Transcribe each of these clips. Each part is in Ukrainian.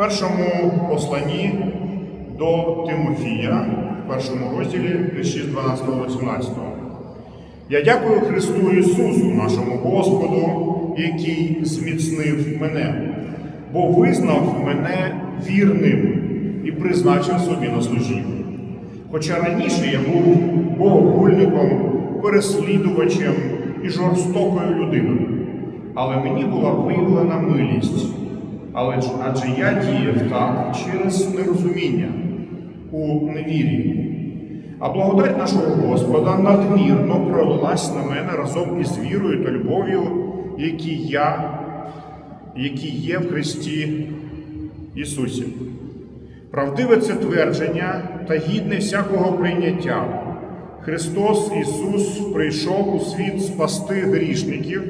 першому посланні до Тимофія, в першому розділі вірші з 12 18. Я дякую Христу Ісусу, нашому Господу, який зміцнив мене, бо визнав мене вірним і призначив собі на служіння. Хоча раніше я був богогульником, переслідувачем і жорстокою людиною, але мені була виявлена милість. Але ж адже я діяв так через нерозуміння у невірі. А благодать нашого Господа надмірно пролилась на мене разом із вірою та любов'ю, які я, які є в Христі Ісусі. Правдиве це твердження та гідне всякого прийняття. Христос Ісус прийшов у світ спасти грішників,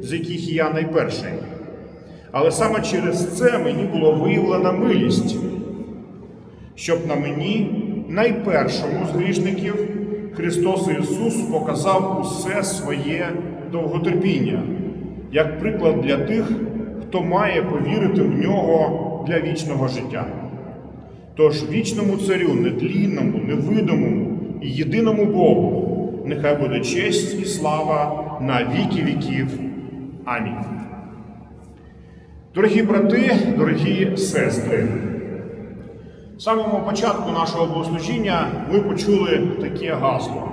з яких я найперший. Але саме через це мені було виявлена милість, щоб на мені, найпершому з грішників, Христос Ісус показав усе своє довготерпіння, як приклад для тих, хто має повірити в нього для вічного життя. Тож вічному царю, нетлінному, невидимому і єдиному Богу, нехай буде честь і слава на віки віків. Амінь. Дорогі брати, дорогі сестри, з самого початку нашого богослужіння ми почули таке гасло,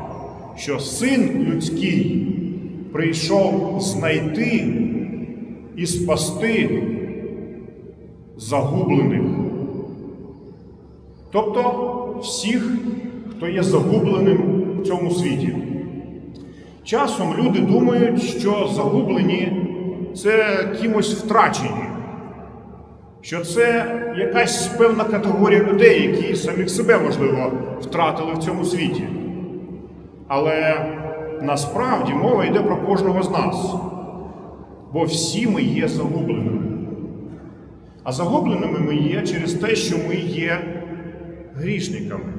що син людський прийшов знайти і спасти загублених. Тобто всіх, хто є загубленим в цьому світі. Часом люди думають, що загублені це кимось втрачені, що це якась певна категорія людей, які самих себе, можливо, втратили в цьому світі. Але насправді мова йде про кожного з нас, бо всі ми є загубленими. А загубленими ми є через те, що ми є грішниками,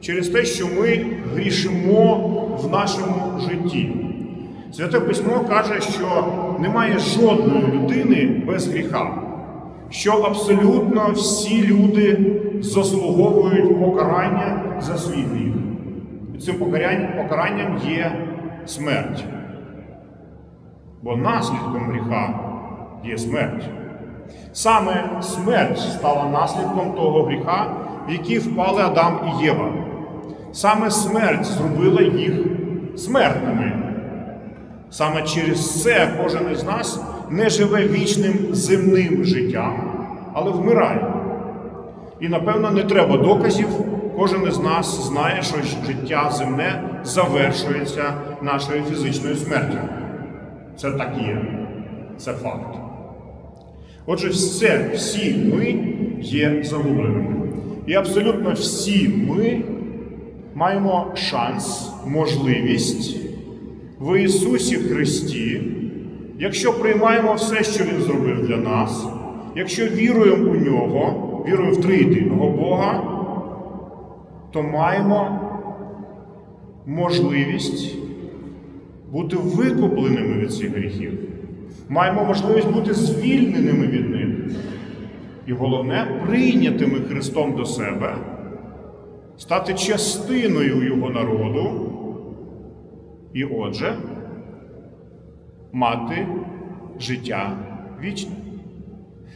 через те, що ми грішимо в нашому житті. Святе письмо каже, що немає жодної людини без гріха, що абсолютно всі люди заслуговують покарання за свій гріх. І цим покаранням є смерть. Бо наслідком гріха є смерть. Саме смерть стала наслідком того гріха, в який впали Адам і Єва. Саме смерть зробила їх смертними. Саме через це кожен із нас не живе вічним земним життям, але вмирає. І, напевно, не треба доказів. Кожен із нас знає, що життя земне завершується нашою фізичною смертю. Це так є, це факт. Отже, все, всі ми є загубленими. І абсолютно всі ми маємо шанс, можливість в Ісусі Христі, якщо приймаємо все, що Він зробив для нас, якщо віруємо у Нього, віруємо в триєдиного Бога, то маємо можливість бути викупленими від цих гріхів. Маємо можливість бути звільненими від них. І головне, прийнятими Христом до себе, стати частиною Його народу, і отже, мати життя вічне.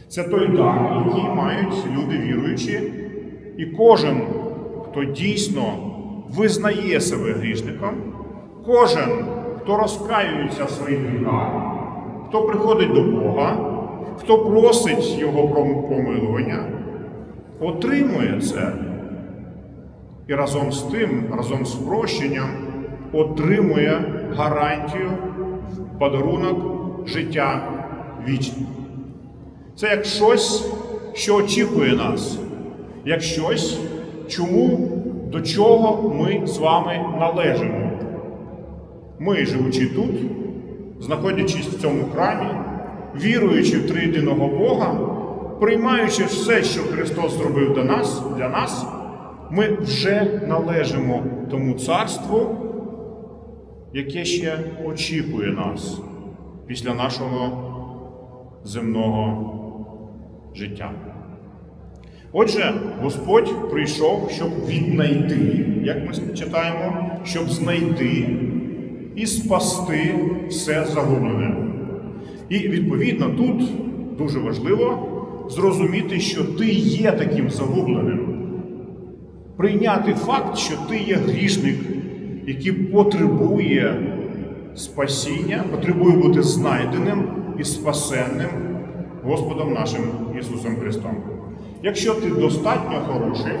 Це той дар, який мають люди віруючі, і кожен, хто дійсно визнає себе грішником, кожен, хто розкаюється в своїх хто приходить до Бога, хто просить Його помилування, отримує це. І разом з тим, разом з прощенням, отримує гарантію подарунок життя вічне. Це як щось, що очікує нас, як щось, чому, до чого ми з вами належимо. Ми, живучи тут, знаходячись в цьому храмі, віруючи в триєдиного Бога, приймаючи все, що Христос зробив для нас, для нас, ми вже належимо тому царству, яке ще очікує нас після нашого земного життя. Отже, Господь прийшов, щоб віднайти, як ми читаємо, щоб знайти і спасти все загублене. І відповідно тут дуже важливо зрозуміти, що ти є таким загубленим. Прийняти факт, що ти є грішник, який потребує спасіння, потребує бути знайденим і спасенним Господом нашим Ісусом Христом. Якщо ти достатньо хороший,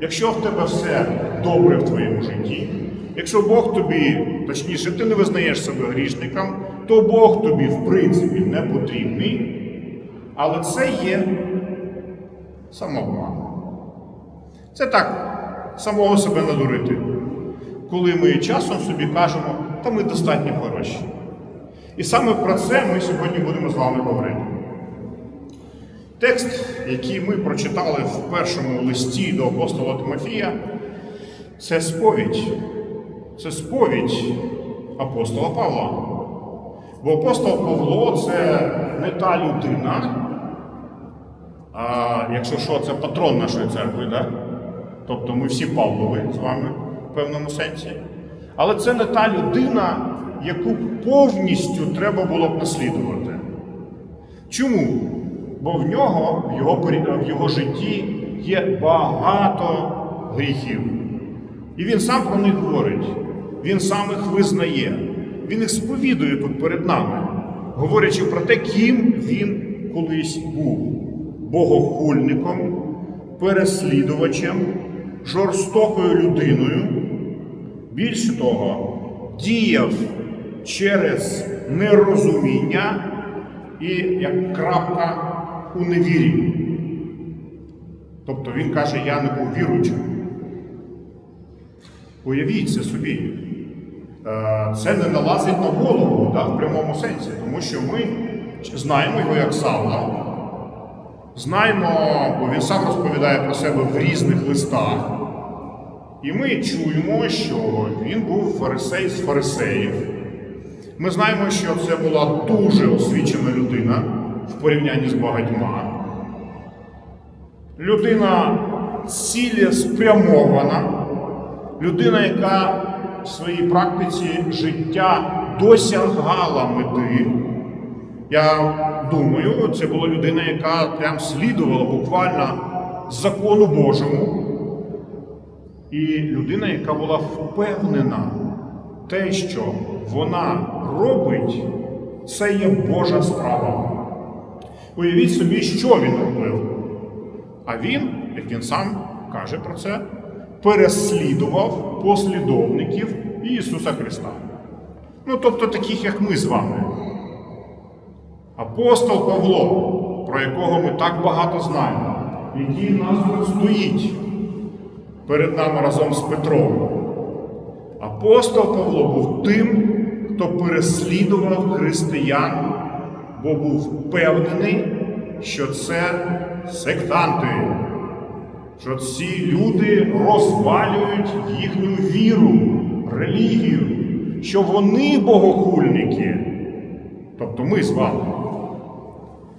якщо в тебе все добре в твоєму житті, якщо Бог тобі, точніше, ти не визнаєш себе грішником, то Бог тобі, в принципі, не потрібний, але це є самообман. Це так, самого себе надурити, коли ми часом собі кажемо, та ми достатньо хороші. І саме про це ми сьогодні будемо з вами говорити. Текст, який ми прочитали в першому листі до апостола Тимофія, це сповідь. Це сповідь апостола Павла. Бо апостол Павло це не та людина, а якщо що, це патрон нашої церкви, да? тобто ми всі Павлови з вами певному сенсі. Але це не та людина, яку повністю треба було б наслідувати. Чому? Бо в нього, в його, в його житті є багато гріхів. І він сам про них говорить, він сам їх визнає, він їх сповідує тут перед нами, говорячи про те, ким він колись був богохульником, переслідувачем, жорстокою людиною. Більше того, діяв через нерозуміння і як крапка у невірі. Тобто він каже, я не був віруючим. Уявіть це собі. Е, Це не налазить на голову да, в прямому сенсі, тому що ми знаємо його як Савла, знаємо, бо він сам розповідає про себе в різних листах. І ми чуємо, що він був фарисей з фарисеїв. Ми знаємо, що це була дуже освічена людина в порівнянні з багатьма. Людина цілеспрямована, людина, яка в своїй практиці життя досягала мети. Я думаю, це була людина, яка прям слідувала буквально закону Божому. І людина, яка була впевнена, те, що вона робить, це є Божа справа. Уявіть собі, що він робив. А він, як він сам каже про це, переслідував послідовників Ісуса Христа. Ну, тобто таких, як ми з вами. Апостол Павло, про якого ми так багато знаємо, який нас стоїть перед нами разом з Петром. Апостол Павло був тим, хто переслідував християн, бо був впевнений, що це сектанти, що ці люди розвалюють їхню віру, релігію, що вони богохульники, тобто ми з вами.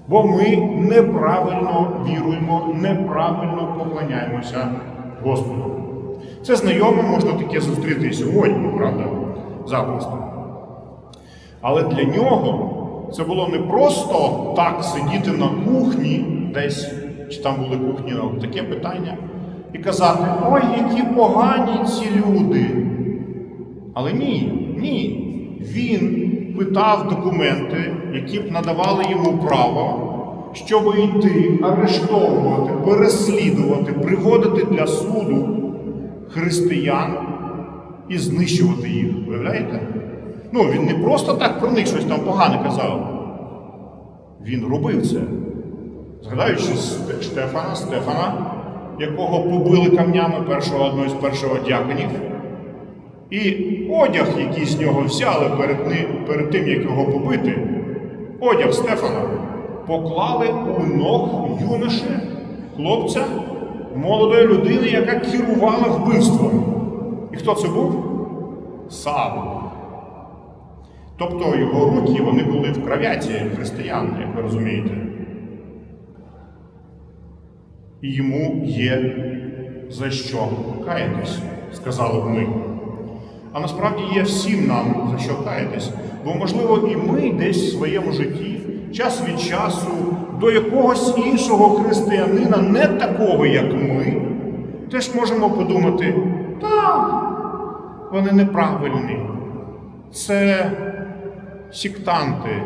Бо ми неправильно віруємо, неправильно поклоняємося Господу. Це знайомо, можна таке зустріти і сьогодні, правда? Запросто. Але для нього це було не просто так сидіти на кухні, десь, чи там були кухні, таке питання, і казати, ой, які погані ці люди. Але ні, ні. Він питав документи, які б надавали йому право, щоб йти, арештовувати, переслідувати, приводити для суду християн і знищувати їх. Уявляєте? Ну, він не просто так про них щось там погане казав. Він робив це. Згадаючи Штефана, Стефана, якого побили камнями першого одного з першого дяконів. І одяг, який з нього взяли перед, ни- перед тим, як його побити, одяг Стефана поклали у ног юноші, хлопця, молодої людини, яка керувала вбивством. І хто це був? Савл. Тобто його руки вони були в кров'яті християн, як ви розумієте. і йому є за що каятись, сказали б ми. А насправді є всім нам за що каятись, бо, можливо, і ми десь в своєму житті, час від часу, до якогось іншого християнина, не такого, як ми, теж можемо подумати, так, вони неправильні, це сектанти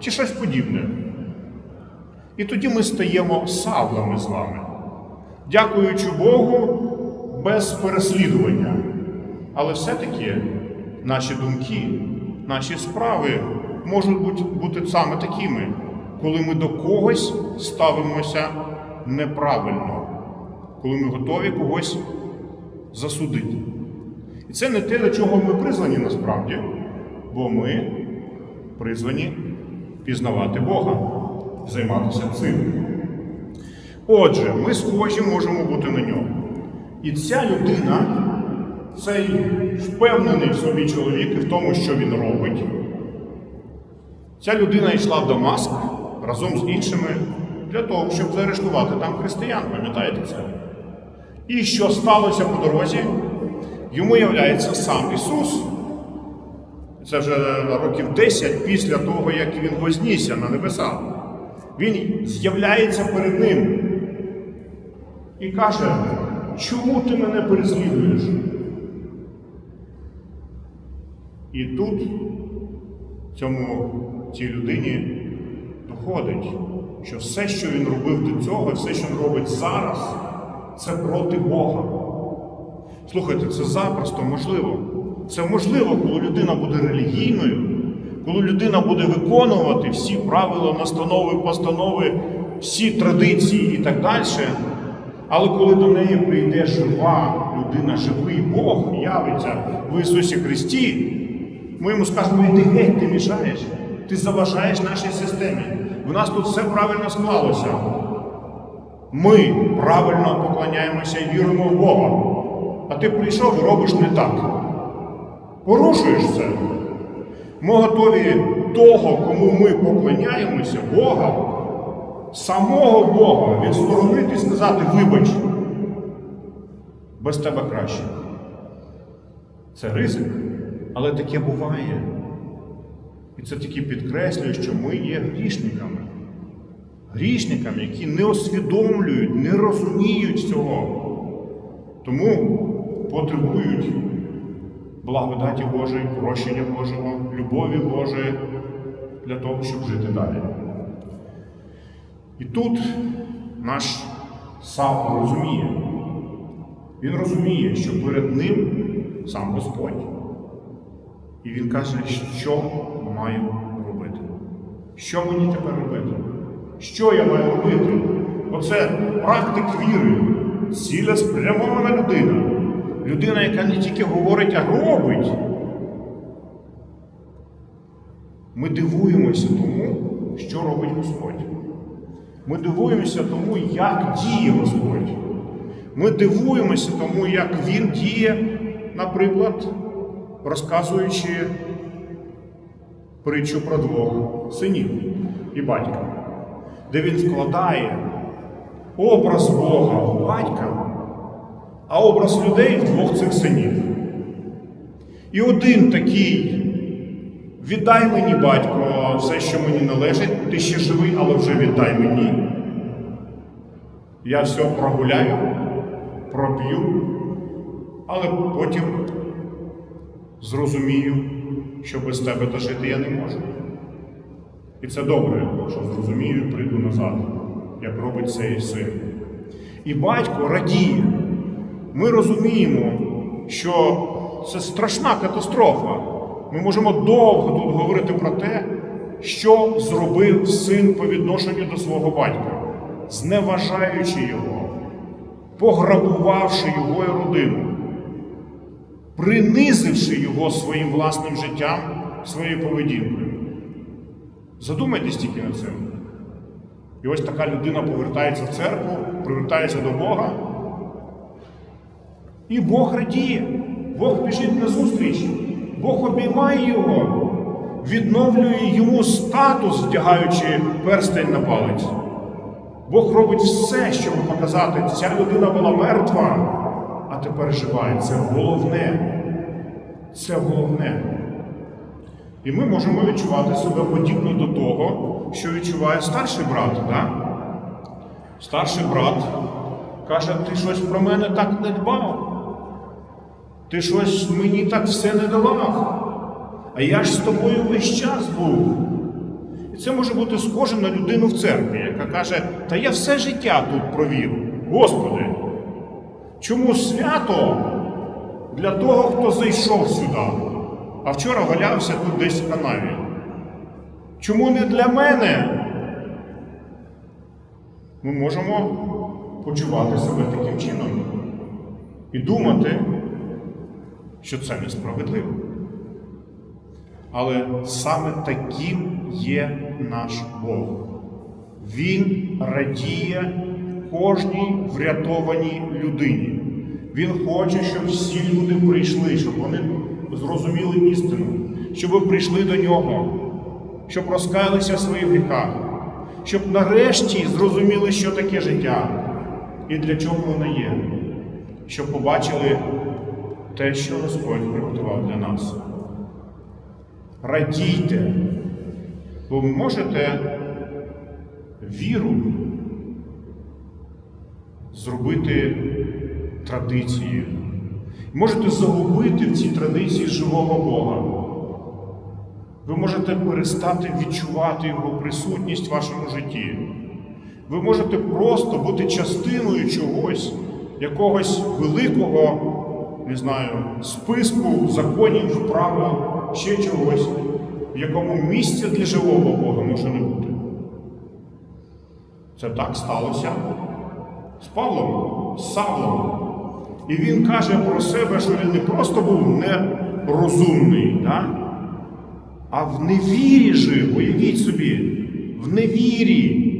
чи щось подібне. І тоді ми стаємо савлами з вами, дякуючи Богу, без переслідування. Але все-таки наші думки, наші справи можуть бути, саме такими, коли ми до когось ставимося неправильно, коли ми готові когось засудити. І це не те, до чого ми призвані насправді, бо ми призвані пізнавати Бога, займатися цим. Отже, ми схожі можемо бути на нього. І ця людина, цей впевнений в собі чоловік і в тому, що він робить. Ця людина йшла в Дамаск разом з іншими для того, щоб заарештувати там християн, пам'ятаєте це? І що сталося по дорозі? Йому являється сам Ісус. Це вже років 10 після того, як він вознісся на небеса. Він з'являється перед ним і каже, чому ти мене переслідуєш? І тут цьому цій людині доходить, що все, що він робив до цього, все, що він робить зараз, це проти Бога. Слухайте, це запросто можливо. Це можливо, коли людина буде релігійною, коли людина буде виконувати всі правила, настанови, постанови, всі традиції і так далі. Але коли до неї прийде жива людина, живий Бог явиться в Ісусі Христі, ми йому скажемо, іди геть, ти мішаєш, ти заважаєш нашій системі. В нас тут все правильно склалося. Ми правильно поклоняємося і віримо в Бога. А ти прийшов і робиш не так. Порушуєш це. Ми готові того, кому ми поклоняємося, Бога, самого Бога, відсторонити і сказати, вибач, без тебе краще. Це ризик, але таке буває. І це таки підкреслює, що ми є грішниками. Грішниками, які не усвідомлюють, не розуміють цього. Тому потребують благодаті Божої, прощення Божого, любові Божої для того, щоб жити далі. І тут наш Савл розуміє. Він розуміє, що перед ним сам Господь. І він каже, що маю робити. Що мені тепер робити? Що я маю робити? Оце практик віри, цілеспрямована людина. Людина, яка не тільки говорить, а робить. Ми дивуємося тому, що робить Господь. Ми дивуємося тому, як діє Господь. Ми дивуємося тому, як Він діє, наприклад, розказуючи притчу про двох синів і батька, де він вкладає образ Бога в батька, а образ людей в двох цих синів. І один такий. Віддай мені, батько, все, що мені належить, ти ще живий, але вже віддай мені. Я все прогуляю, проп'ю, але потім зрозумію, що без тебе дожити я не можу. І це добре, що зрозумію, прийду назад, як робить цей син. І батько радіє. Ми розуміємо, що це страшна катастрофа. Ми можемо довго тут говорити про те, що зробив син по відношенню до свого батька, зневажаючи його, пограбувавши його і родину, принизивши його своїм власним життям, своєю поведінкою. Задумайтесь тільки над цим. І ось така людина повертається в церкву, привертається до Бога. І Бог радіє, Бог біжить на зустріч. Бог обіймає його, відновлює йому статус, вдягаючи перстень на палець. Бог робить все, щоб показати, ця людина була мертва, а тепер Це головне. Це головне. І ми можемо відчувати себе подібно до того, що відчуває старший брат. Да? Старший брат каже, ти щось про мене так не дбав. Ти щось мені так все не давав. А я ж з тобою весь час був. І це може бути схоже на людину в церкві, яка каже, та я все життя тут провів. Господи, чому свято для того, хто зайшов сюди, а вчора валявся тут десь в канаві? Чому не для мене? Ми можемо почувати себе таким чином і думати, що це несправедливо. Але саме таким є наш Бог. Він радіє кожній врятованій людині. Він хоче, щоб всі люди прийшли, щоб вони зрозуміли істину, щоб прийшли до нього, щоб розкаялися в своїх гріхах, щоб нарешті зрозуміли, що таке життя і для чого воно є, щоб побачили те, що Господь приготував для нас. Радійте, бо ви можете віру зробити традицією. Можете загубити в цій традиції живого Бога. Ви можете перестати відчувати Його присутність в вашому житті. Ви можете просто бути частиною чогось, якогось великого, не знаю, списку законів, правил, ще чогось, в якому місця для живого Бога може не бути. Це так сталося з Павлом, з Савлом. І він каже про себе, що він не просто був нерозумний, да? а в невірі жив, уявіть собі, в невірі.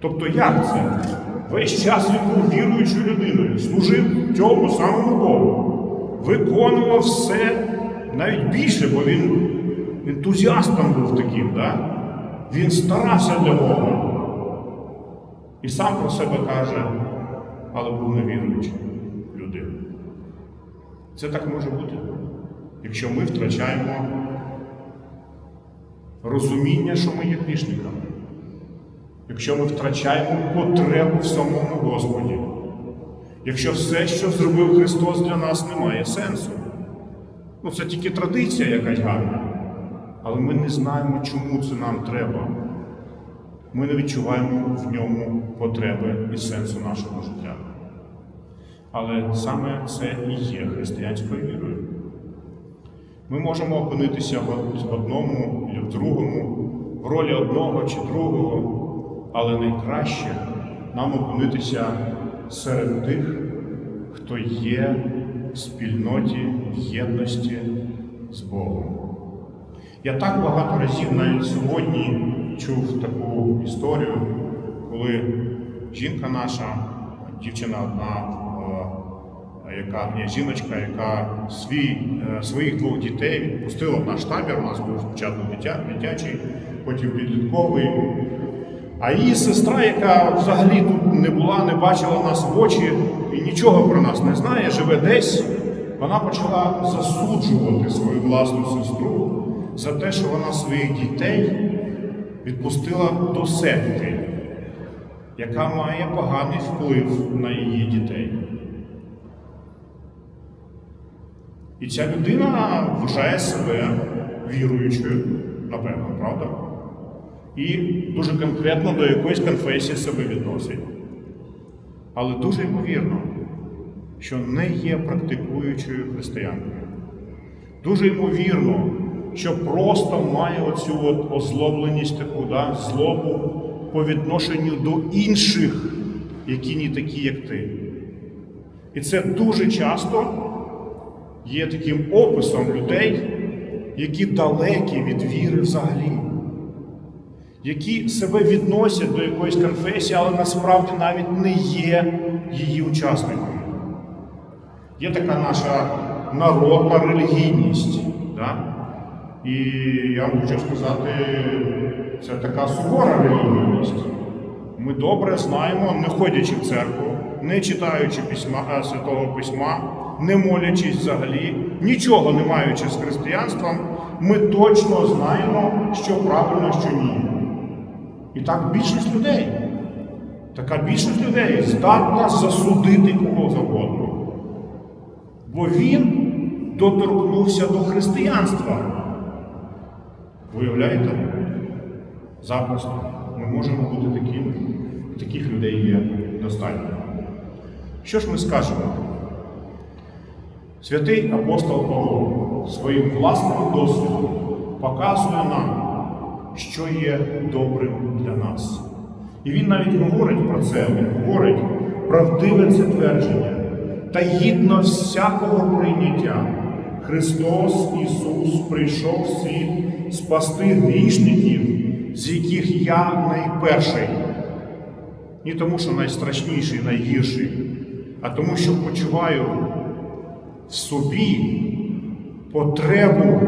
Тобто як це? Весь час він був віруючою людиною, служив цьому самому Богу, виконував все навіть більше, бо він ентузіастом був таким. Да? Він старався для Бога. І сам про себе каже, але був невіруючим людиною. Це так може бути, якщо ми втрачаємо розуміння, що ми є грішниками, якщо ми втрачаємо потребу в самому Господі, якщо все, що зробив Христос для нас, не має сенсу. Ну, це тільки традиція якась гарна, але ми не знаємо, чому це нам треба. Ми не відчуваємо в ньому потреби і сенсу нашого життя. Але саме це і є християнською вірою. Ми можемо опинитися в одному і в другому, в ролі одного чи другого, але найкраще нам опинитися серед тих, хто є в спільноті, в єдності з Богом. Я так багато разів навіть сьогодні чув таку історію, коли жінка наша, дівчина одна, е, яка є жіночка, яка свій, е, своїх двох дітей відпустила в наш табір. У нас був спочатку дитя, дитячий, потім підлітковий. А її сестра, яка взагалі тут не була, не бачила нас в очі і нічого про нас не знає, живе десь, вона почала засуджувати свою власну сестру за те, що вона своїх дітей відпустила до секти, яка має поганий вплив на її дітей. І ця людина вважає себе віруючою, напевно, правда? І дуже конкретно до якоїсь конфесії себе відносить. Але дуже ймовірно, що не є практикуючою християнкою. Дуже ймовірно, що просто має оцю от озлобленість таку, да, злобу по відношенню до інших, які не такі, як ти. І це дуже часто є таким описом людей, які далекі від віри взагалі, які себе відносять до якоїсь конфесії, але насправді навіть не є її учасниками. Є така наша народна релігійність. Да? І я хочу сказати, це така сувора релігійність. Ми добре знаємо, не ходячи в церкву, не читаючи письма, е, Святого Письма, не молячись взагалі, нічого не маючи з християнством, ми точно знаємо, що правильно, що ні. І так більшість людей, така більшість людей здатна засудити кого завгодно. Бо він доторкнувся до християнства. Виявляєте? Запросто ми можемо бути такими. Таких людей є достатньо. Що ж ми скажемо? Святий апостол Павло своїм власним досвідом показує нам, що є добрим для нас. І він навіть говорить про це, він говорить правдиве це твердження та гідно всякого прийняття. Христос Ісус прийшов в світ спасти грішників, з яких я найперший. Не тому, що найстрашніший, найгірший, а тому, що почуваю в собі потребу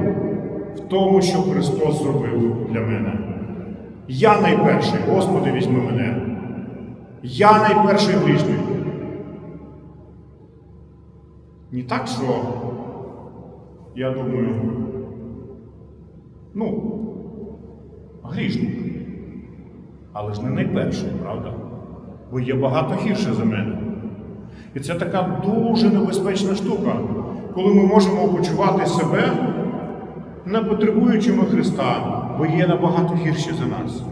в тому, що Христос зробив для мене. Я найперший, Господи, візьми мене. Я найперший грішник. Не так, що я думаю, ну, грішник. Але ж не найперший, правда? Бо є багато гірше за мене. І це така дуже небезпечна штука, коли ми можемо почувати себе не потребуючими Христа, бо є набагато гірші за нас.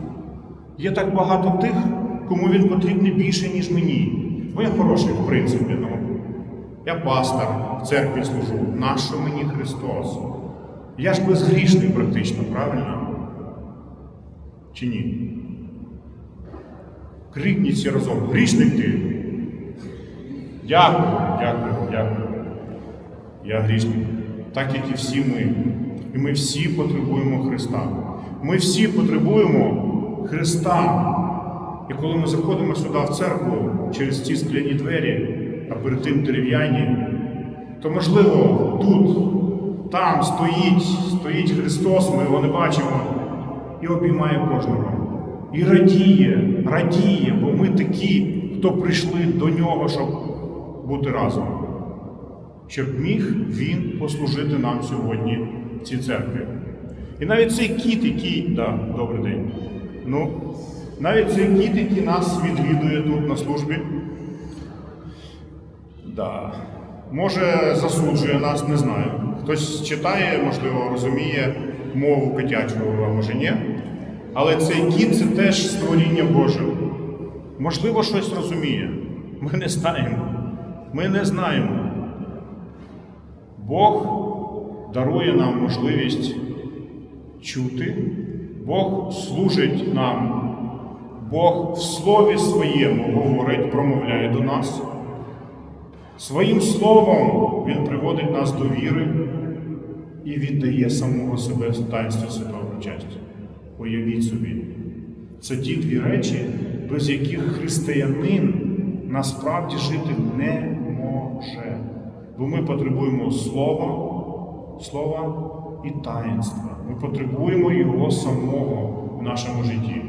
Є так багато тих, кому він потрібний більше, ніж мені. Бо я хороший, в принципі. Ну. Я пастор, в церкві служу. Нащо мені Христос? Я ж безгрішний практично, правильно? Чи ні? Крикніть всі разом, грішник ти. Дякую, дякую, дякую. Я грішник. Так як і всі ми. І ми всі потребуємо Христа. Ми всі потребуємо Христа. І коли ми заходимо сюди в церкву через ці скляні двері, а перед тим дерев'яні, то можливо тут, там стоїть, стоїть Христос, ми його не бачимо, і обіймає кожного. І радіє, радіє, бо ми такі, хто прийшли до нього, щоб бути разом. Щоб міг він послужити нам сьогодні в цій церкві. І навіть цей кіт, який. Да, добрий день. Ну, навіть цей кіт, який нас відвідує тут на службі. Да. Може, засуджує нас, не знаю. Хтось читає, можливо, розуміє мову котячу, а може ні. Але цей кіт це теж створіння Боже. Можливо, щось розуміє. Ми не знаємо. Ми не знаємо. Бог дарує нам можливість чути, Бог служить нам, Бог в Слові Своєму говорить, промовляє до нас. Своїм словом Він приводить нас до віри і віддає самого себе в таїнстві святого причастя. Уявіть собі, це ті дві речі, без яких християнин насправді жити не може. Бо ми потребуємо слова, слова і таїнства. Ми потребуємо його самого в нашому житті.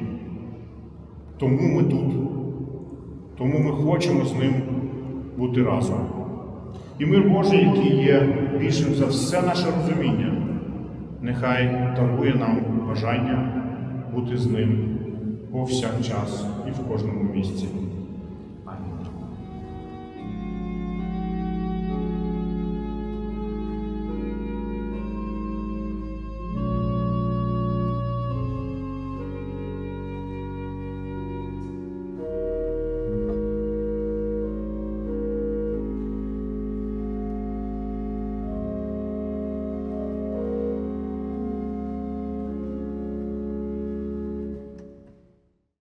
Тому ми тут. Тому ми хочемо з ним бути разом. І мир Божий, який є більшим за все наше розуміння, нехай дарує нам бажання бути з ним повсякчас і в кожному місці.